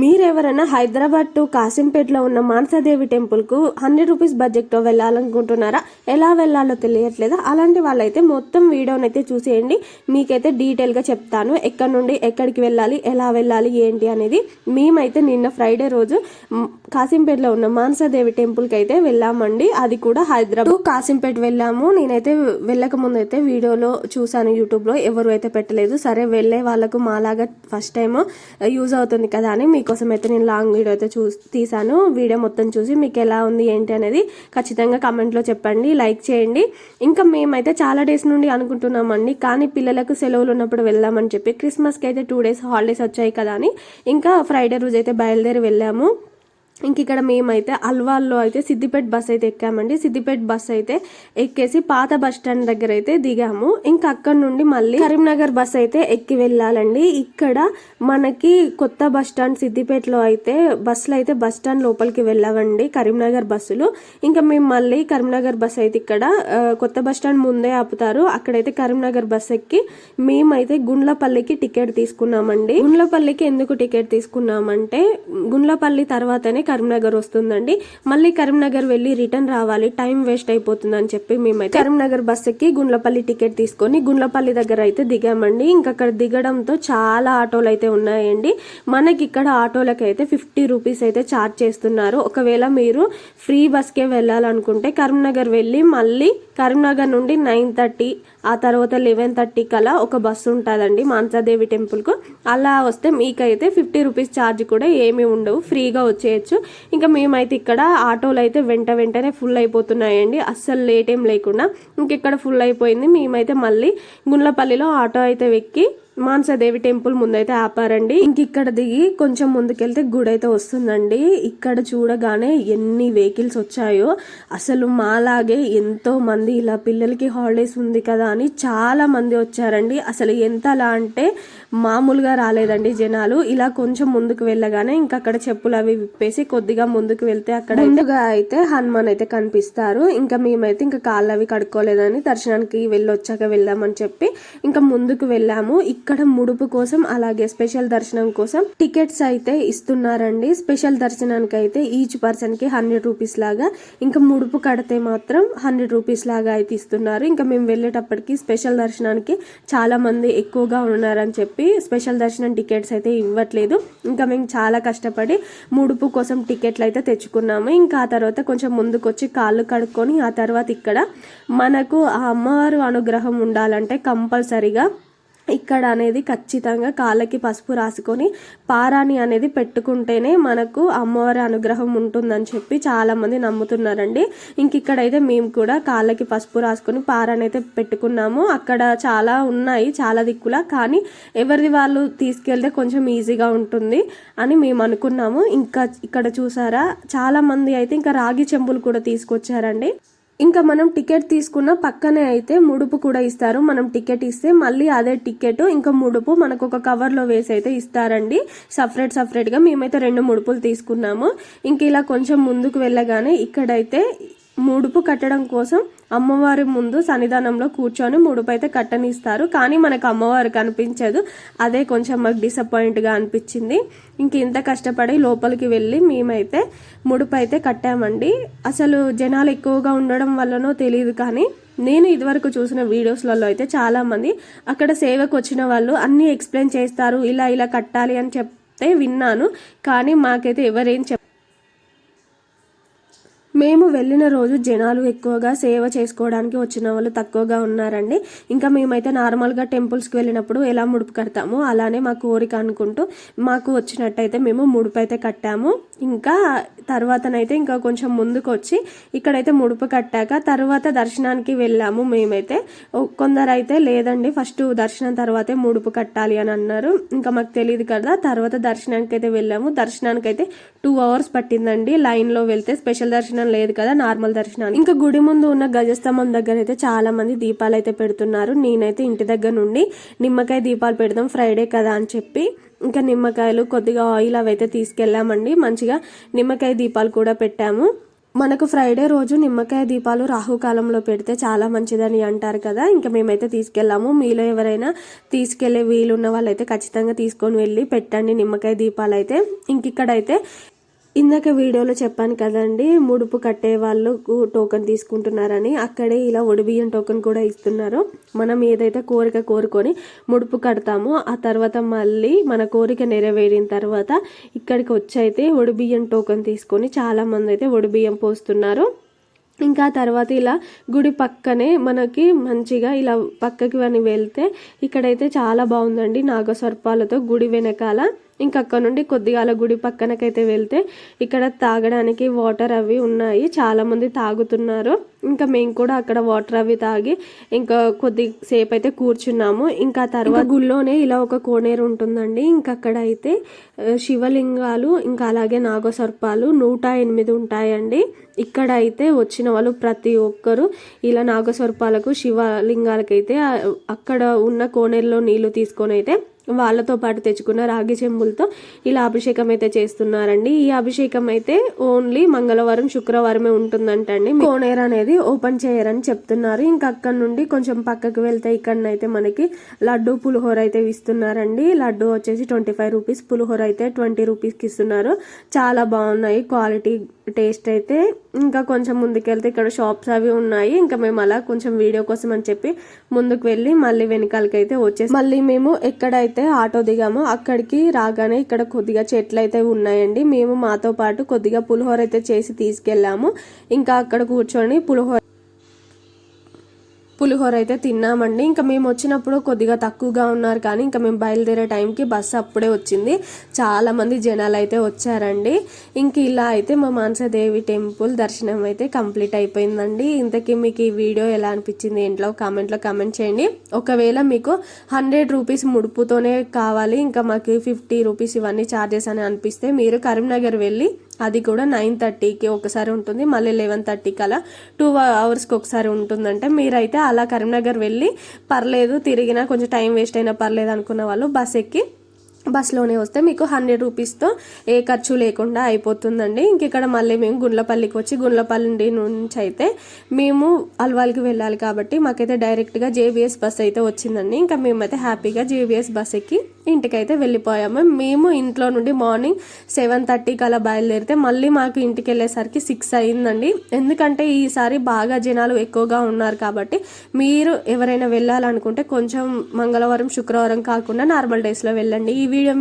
మీరెవరైనా Hyderabad to కాసింపేటలో ఉన్న Manasa Devi టెంపుల్కు hundred rupees బడ్జెట్తో వెళ్ళాలనుకుంటున్నారా? ఎలా వెళ్ళాలో తెలియట్లేదా? అలాంటి వాళ్ళైతే మొత్తం వీడియోనైతే అయితే చూసేయండి. మీకైతే డీటెయిల్గా చెప్తాను. ఎక్కడి నుండి ఎక్కడికి వెళ్ళాలి? ఎలా వెళ్ళాలి? ఏంటి అనేది మేమైతే నిన్న ఫ్రైడే రోజు కాసింపేటలో ఉన్న మానసాదేవి టెంపుల్కి అయితే వెళ్ళామండి. అది కూడా హైదరాబాద్ కాసింపేట వెళ్ళాము. నేనైతే వెళ్ళక ముందు అయితే వీడియోలో చూసాను యూట్యూబ్లో. ఎవరు అయితే పెట్టలేదు సరే వెళ్ళే వాళ్ళకు మాలాగా ఫస్ట్ టైం యూజ్ అవుతుంది కదా అని మీకోసం అయితే నేను లాంగ్ వీడియో అయితే చూ తీసాను వీడియో మొత్తం చూసి మీకు ఎలా ఉంది ఏంటి అనేది ఖచ్చితంగా కమెంట్లో చెప్పండి లైక్ చేయండి. ఇంకా మేమైతే చాలా డేస్ నుండి అనుకుంటున్నామండి. కానీ పిల్లలకు సెలవులు ఉన్నప్పుడు వెళ్దామని చెప్పి క్రిస్మస్కి అయితే టూ డేస్ హాలిడేస్ వచ్చాయి కదా అని. ఇంకా ఫ్రైడే రోజు అయితే బయలుదేరి వెళ్ళాము. ఇంక ఇక్కడ మేమైతే అల్వాల్లో అయితే సిద్దిపేట బస్ అయితే ఎక్కామండి. సిద్దిపేట బస్ అయితే ఎక్కేసి పాత బస్ స్టాండ్ దగ్గర అయితే దిగాము. ఇంకా అక్కడ నుండి మళ్ళీ కరీంనగర్ బస్ అయితే ఎక్కి వెళ్ళాలండి. ఇక్కడ మనకి కొత్త బస్ స్టాండ్ సిద్దిపేటలో అయితే బస్సులు అయితే బస్ స్టాండ్ లోపలికి వెళ్ళామండి కరీంనగర్ బస్సులు. ఇంకా మేము మళ్ళీ కరీంనగర్ బస్ అయితే ఇక్కడ కొత్త బస్ స్టాండ్ ముందే ఆపుతారు. అక్కడైతే కరీంనగర్ బస్ ఎక్కి మేమైతే గుండ్లపల్లికి టికెట్ తీసుకున్నామండి. గుండ్లపల్లికి ఎందుకు టికెట్ తీసుకున్నామంటే గుండ్లపల్లి తర్వాతనే కరీంనగర్ వస్తుందండి. మళ్ళీ కరీంనగర్ వెళ్ళి రిటర్న్ రావాలి. టైం వేస్ట్ అయిపోతుంది అని చెప్పి మేమైతే కరీంనగర్ బస్ ఎక్కి గుండ్లపల్లి టికెట్ తీసుకొని గుండ్లపల్లి దగ్గర అయితే దిగామండి. ఇంకా అక్కడ దిగడంతో చాలా ఆటోలు అయితే ఉన్నాయండి. మనకి ఇక్కడ ఆటోలకి అయితే ఫిఫ్టీ రూపీస్ అయితే ఛార్జ్ చేస్తున్నారు. ఒకవేళ మీరు ఫ్రీ బస్కే వెళ్ళాలనుకుంటే కరీంనగర్ వెళ్ళి మళ్ళీ కరీంనగర్ నుండి నైన్ థర్టీ ఆ తర్వాత లెవెన్ థర్టీ కలా ఒక బస్సు ఉంటుందండి మానసాదేవి టెంపుల్కు అలా వస్తే మీకైతే ఫిఫ్టీ రూపీస్ ఛార్జ్ కూడా ఏమీ ఉండవు ఫ్రీగా వచ్చేయచ్చు. ఇంకా మేమైతే ఇక్కడ ఆటోలు అయితే వెంట వెంటనే ఫుల్ అయిపోతున్నాయండి అస్సలు లేట్ ఏం లేకుండా. ఇంక ఇక్కడ ఫుల్ అయిపోయింది మేమైతే మళ్ళీ గుండ్లపల్లిలో ఆటో అయితే ఎక్కి మాన్సాదేవి టెంపుల్ ముందైతే ఆపారండి. ఇంక ఇక్కడ దిగి కొంచెం ముందుకెళ్తే గుడి అయితే వస్తుందండి. ఇక్కడ చూడగానే ఎన్ని వెహికల్స్ వచ్చాయో. అసలు మాలాగే ఎంతో మంది ఇలా పిల్లలకి హాలిడేస్ ఉంది కదా అని చాలా మంది వచ్చారండి. అసలు ఎంత అలా అంటే మామూలుగా రాలేదండి జనాలు. ఇలా కొంచెం ముందుకు వెళ్ళగానే ఇంకా అక్కడ చెప్పులు అవి విప్పేసి కొద్దిగా ముందుకు వెళ్తే అక్కడ ముందుగా అయితే హనుమాన్ అయితే కనిపిస్తారు. ఇంకా మేమైతే ఇంకా కాళ్ళు అవి కడుక్కోలేదని దర్శనానికి వెళ్ళొచ్చాక వెళ్దామని చెప్పి ఇంకా ముందుకు వెళ్ళాము. ఇక్కడ ఇక్కడ ముడుపు కోసం అలాగే స్పెషల్ దర్శనం కోసం టికెట్స్ అయితే ఇస్తున్నారండి. స్పెషల్ దర్శనానికి అయితే ఈచ్ పర్సన్కి హండ్రెడ్ రూపీస్ లాగా ఇంకా ముడుపు కడితే మాత్రం హండ్రెడ్ రూపీస్ లాగా అయితే ఇస్తున్నారు. ఇంకా మేము వెళ్ళేటప్పటికి స్పెషల్ దర్శనానికి చాలా మంది ఎక్కువగా ఉన్నారని చెప్పి స్పెషల్ దర్శనం టికెట్స్ అయితే ఇవ్వట్లేదు. ఇంకా మేము చాలా కష్టపడి ముడుపు కోసం టికెట్లు అయితే తెచ్చుకున్నాము. ఇంకా ఆ తర్వాత కొంచెం ముందుకు వచ్చి కాళ్ళు కడుక్కొని ఆ తర్వాత ఇక్కడ మనకు ఆ అమ్మవారు అనుగ్రహం ఉండాలంటే కంపల్సరిగా ఇక్కడ అనేది ఖచ్చితంగా కాళ్ళకి పసుపు రాసుకొని పారాని అనేది పెట్టుకుంటేనే మనకు అమ్మవారి అనుగ్రహం ఉంటుందని చెప్పి చాలామంది నమ్ముతున్నారండి. ఇంక ఇక్కడైతే మేము కూడా కాళ్ళకి పసుపు రాసుకొని పారాని అయితే పెట్టుకున్నాము. అక్కడ చాలా ఉన్నాయి చాలా దిక్కులా కానీ ఎవరిది వాళ్ళు తీసుకెళ్తే కొంచెం ఈజీగా ఉంటుంది అని మేము అనుకున్నాము. ఇంకా ఇక్కడ చూసారా చాలామంది అయితే ఇంకా రాగి చెంబులు కూడా తీసుకొచ్చారండి. ఇంకా మనం టికెట్ తీసుకున్న పక్కనే అయితే ముడుపు కూడా ఇస్తారు. మనం టికెట్ ఇస్తే మళ్ళీ అదే టికెట్ ఇంకా ముడుపు మనకు ఒక కవర్లో వేసి అయితే ఇస్తారండి. సపరేట్ సపరేట్గా మేమైతే రెండు ముడుపులు తీసుకున్నాము. ఇంక ఇలా కొంచెం ముందుకు వెళ్ళగానే ఇక్కడైతే ముడుపు కట్టడం కోసం అమ్మవారి ముందు సన్నిధానంలో కూర్చొని ముడుపు అయితే కట్టనిస్తారు. కానీ మనకు అమ్మవారు కనిపించదు. అదే కొంచెం మాకు డిసప్పాయింట్గా అనిపించింది. ఇంక ఇంత కష్టపడి లోపలికి వెళ్ళి మేమైతే ముడుపు అయితే కట్టామండి. అసలు జనాలు ఎక్కువగా ఉండడం వల్లనో తెలియదు కానీ నేను ఇదివరకు చూసిన వీడియోస్లలో అయితే చాలామంది అక్కడ సేవకు వచ్చిన వాళ్ళు అన్నీ ఎక్స్ప్లెయిన్ చేస్తారు. ఇలా ఇలా కట్టాలి అని చెప్తే విన్నాను. కానీ మాకైతే ఎవరేం చెప్ మేము వెళ్ళిన రోజు జనాలు ఎక్కువగా సేవ చేసుకోవడానికి వచ్చిన వాళ్ళు తక్కువగా ఉన్నారండి. ఇంకా మేమైతే నార్మల్గా టెంపుల్స్కి వెళ్ళినప్పుడు ఎలా ముడుపు కడతాము అలానే మా కోరిక అనుకుంటూ మాకు వచ్చినట్టయితే మేము ముడుపు అయితే కట్టాము. ఇంకా తర్వాతనైతే ఇంకా కొంచెం ముందుకు వచ్చి ఇక్కడైతే ముడుపు కట్టాక తర్వాత దర్శనానికి వెళ్ళాము మేమైతే. కొందరైతే లేదండి ఫస్ట్ దర్శనం తర్వాతే ముడుపు కట్టాలి అని అన్నారు. ఇంకా మాకు తెలియదు కదా తర్వాత దర్శనానికి అయితే వెళ్ళాము. దర్శనానికి అయితే టూ అవర్స్ పట్టిందండి. లైన్లో వెళ్తే స్పెషల్ దర్శనం లేదు కదా నార్మల్ దర్శనానికి. ఇంకా గుడి ముందు ఉన్న గజస్తంభం దగ్గర అయితే చాలా మంది దీపాలు అయితే పెడుతున్నారు. నేనైతే ఇంటి దగ్గర నుండి నిమ్మకాయ దీపాలు పెడదాం ఫ్రైడే కదా అని చెప్పి ఇంకా నిమ్మకాయలు కొద్దిగా ఆయిల్ అవి అయితే తీసుకెళ్ళామండి. మంచిగా నిమ్మకాయ దీపాలు కూడా పెట్టాము. మనకు ఫ్రైడే రోజు నిమ్మకాయ దీపాలు రాహుకాలంలో పెడితే చాలా మంచిదని అంటారు కదా ఇంకా మేమైతే తీసుకెళ్ళాము. మీలో ఎవరైనా తీసుకెళ్ళే వీలున్న వాళ్ళైతే ఖచ్చితంగా తీసుకొని వెళ్ళి పెట్టండి నిమ్మకాయ దీపాలు అయితే. ఇంక ఇక్కడైతే ఇందాక వీడియోలో చెప్పాను కదండి ముడుపు కట్టే వాళ్ళు టోకెన్ తీసుకుంటున్నారని. అక్కడే ఇలా ఒడిబియ్యం టోకెన్ కూడా ఇస్తున్నారు. మనం ఏదైతే కోరిక కోరుకొని ముడుపు కడతామో ఆ తర్వాత మళ్ళీ మన కోరిక నెరవేరిన తర్వాత ఇక్కడికి వచ్చి అయితే ఒడిబియ్యం టోకెన్ తీసుకొని చాలామంది అయితే ఒడిబియ్యం పోస్తున్నారు. ఇంకా తర్వాత ఇలా గుడి పక్కనే మనకి మంచిగా ఇలా పక్కకి అని వెళ్తే ఇక్కడైతే చాలా బాగుందండి నాగసర్పాలతో గుడి వెనకాల. ఇంక అక్కడ నుండి కొద్దిగా అలా గుడి పక్కనకైతే వెళ్తే ఇక్కడ తాగడానికి వాటర్ అవి ఉన్నాయి. చాలామంది తాగుతున్నారు. ఇంకా మేము కూడా అక్కడ వాటర్ అవి తాగి ఇంకా కొద్ది సేపు అయితే కూర్చున్నాము. ఇంకా తర్వాత గుళ్ళోనే ఇలా ఒక కోనేరు ఉంటుందండి. ఇంకా అక్కడ అయితే శివలింగాలు ఇంకా అలాగే నాగసర్పాలు నూట ఎనిమిది ఉంటాయండి. ఇక్కడ అయితే వచ్చిన వాళ్ళు ప్రతి ఒక్కరు ఇలా నాగస్వరపాలకు శివలింగాలకైతే అక్కడ ఉన్న కోనేరులో నీళ్ళు తీసుకొని అయితే వాళ్ళతో పాటు తెచ్చుకున్న రాగి చెంబులతో ఇలా అభిషేకం అయితే చేస్తున్నారండి. ఈ అభిషేకం అయితే ఓన్లీ మంగళవారం శుక్రవారమే ఉంటుందంటండి. కోనేర్ అనేది ఓపెన్ చేయరని చెప్తున్నారు. ఇంకా అక్కడ నుండి కొంచెం పక్కకు వెళ్తే ఇక్కడనైతే మనకి లడ్డు పులిహోర అయితే ఇస్తున్నారండి. లడ్డు వచ్చేసి ట్వంటీ ఫైవ్ రూపీస్ పులిహోర అయితే ట్వంటీ రూపీస్కి ఇస్తున్నారు. చాలా బాగున్నాయి క్వాలిటీ టేస్ట్ అయితే ఇంకా కొంచెం ముందుకెళ్తే ఇక్కడ షాప్స్ అవి ఉన్నాయి. ఇంకా మేము అలా కొంచెం వీడియో కోసం అని చెప్పి ముందుకు వెళ్ళి మళ్ళీ వెనకాలకి అయితే వచ్చేసి మళ్ళీ మేము ఎక్కడైతే ఆటో దిగామో అక్కడికి రాగానే ఇక్కడ కొద్దిగా చెట్లు అయితే ఉన్నాయండి. మేము మాతో పాటు కొద్దిగా పులిహోర అయితే చేసి తీసుకెళ్ళాము. ఇంకా అక్కడ కూర్చొని పులిహోర పులిహోర అయితే తిన్నామండి. ఇంకా మేము వచ్చినప్పుడు కొద్దిగా తక్కువగా ఉన్నారు కానీ ఇంకా మేము బయలుదేరే టైంకి బస్సు అప్పుడే వచ్చింది. చాలామంది జనాలు అయితే వచ్చారండి. ఇంక ఇలా అయితే మా మానసదేవి టెంపుల్ దర్శనం అయితే కంప్లీట్ అయిపోయిందండి. ఇంతకీ మీకు ఈ వీడియో ఎలా అనిపించింది ఇంట్లో కామెంట్లో కామెంట్ చేయండి. ఒకవేళ మీకు హండ్రెడ్ రూపీస్ ముడుపుతోనే కావాలి ఇంకా మాకు ఫిఫ్టీ రూపీస్ ఇవన్నీ ఛార్జెస్ అని అనిపిస్తే మీరు కరీంనగర్ వెళ్ళి అది కూడా నైన్ థర్టీకి ఒకసారి ఉంటుంది. మళ్ళీ లెవెన్ థర్టీకి అలా టూ అవర్స్కి ఒకసారి ఉంటుందంటే. మీరైతే అలా కరీంనగర్ వెళ్ళి పర్లేదు తిరిగినా కొంచెం టైం వేస్ట్ అయినా పర్లేదు అనుకున్న వాళ్ళు బస్ ఎక్కి బస్లోనే వస్తే మీకు హండ్రెడ్ రూపీస్తో ఏ ఖర్చు లేకుండా అయిపోతుందండి. ఇంక ఇక్కడ మళ్ళీ మేము గుండ్లపల్లికి వచ్చి గుండ్లపల్లి నుంచి అయితే మేము అల్వాల్కి వెళ్ళాలి కాబట్టి మాకైతే డైరెక్ట్గా జేబీఎస్ బస్ అయితే వచ్చిందండి. ఇంకా మేమైతే హ్యాపీగా జేబీఎస్ బస్ ఎక్కి ఇంటికైతే వెళ్ళిపోయాము. మేము ఇంట్లో నుండి మార్నింగ్ సెవెన్ థర్టీకి అలా బయలుదేరితే మళ్ళీ మాకు ఇంటికి వెళ్ళేసరికి సిక్స్ అయిందండి. ఎందుకంటే ఈసారి బాగా జనాలు ఎక్కువగా ఉన్నారు కాబట్టి మీరు ఎవరైనా వెళ్ళాలనుకుంటే కొంచెం మంగళవారం శుక్రవారం కాకుండా నార్మల్ డేస్లో వెళ్ళండి. ఈ వీడియో